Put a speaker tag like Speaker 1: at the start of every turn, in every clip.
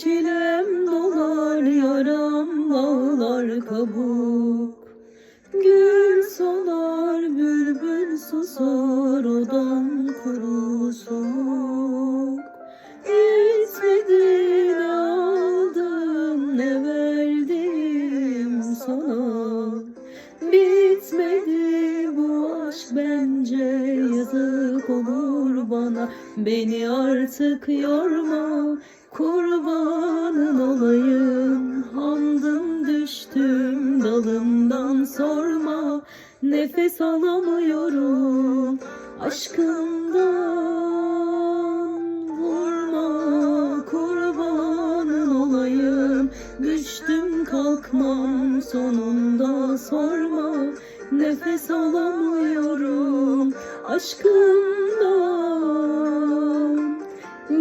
Speaker 1: çilem dolar yaram bağlar kabuk. Gül solar bülbül susar odam kuru soğuk. Gitmedi ne aldım ne verdim sana bana Beni artık yorma. Kurbanın olayım Hamdım düştüm dalımdan sorma. Nefes alamıyorum aşkımdan Vurma. Kurbanın olayım Düştüm kalkmam sonunda sorma. Nefes alamıyorum aşkımdan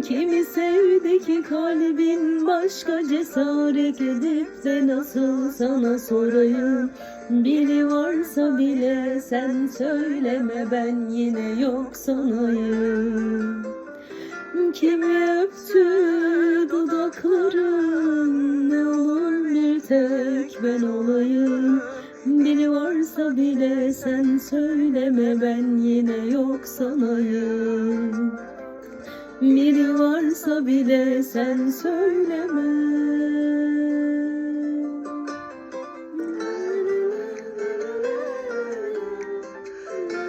Speaker 1: Kimi sevdi ki kalbin başka cesaret edip de nasıl sana sorayım? Biri varsa bile sen söyleme ben yine yok sanayım. Kimi öptü dudakların ne olur bir tek ben olayım? Biri varsa bile sen söyleme ben yine yok sanayım Biri varsa bile sen söyleme